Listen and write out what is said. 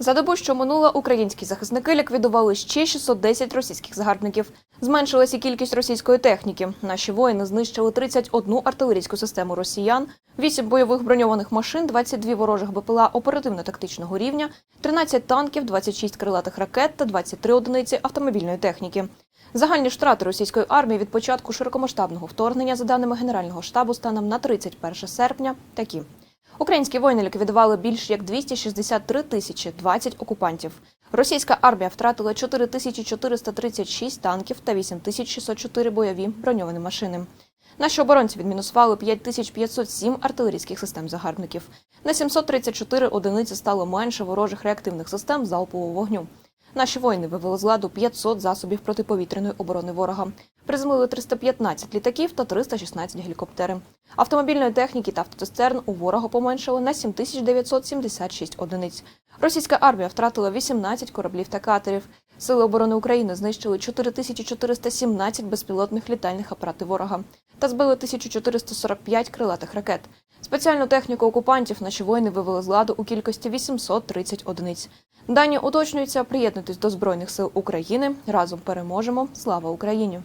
За добу, що минула, українські захисники ліквідували ще 610 російських загарбників. Зменшилася кількість російської техніки. Наші воїни знищили 31 артилерійську систему росіян, 8 бойових броньованих машин, 22 ворожих БПЛА оперативно-тактичного рівня, 13 танків, 26 крилатих ракет та 23 одиниці автомобільної техніки. Загальні втрати російської армії від початку широкомасштабного вторгнення, за даними Генерального штабу, станом на 31 серпня, такі. Українські воїни ліквідували більш як 263 тисячі 20 окупантів. Російська армія втратила 4436 танків та 8604 бойові броньовані машини. Наші оборонці відмінусували 5507 артилерійських систем загарбників. На 734 одиниці стало менше ворожих реактивних систем залпового вогню. Наші воїни вивели з ладу 500 засобів протиповітряної оборони ворога. Приземлили 315 літаків та 316 гелікоптерів. Автомобільної техніки та автоцистерн у ворога поменшало на 7976 одиниць. Російська армія втратила 18 кораблів та катерів. Сили оборони України знищили 4417 безпілотних літальних апаратів ворога та збили 1445 крилатих ракет. Спеціальну техніку окупантів наші воїни вивели з ладу у кількості 830 одиниць. Дані уточнюються. Приєднуйтесь до Збройних сил України. Разом переможемо. Слава Україні!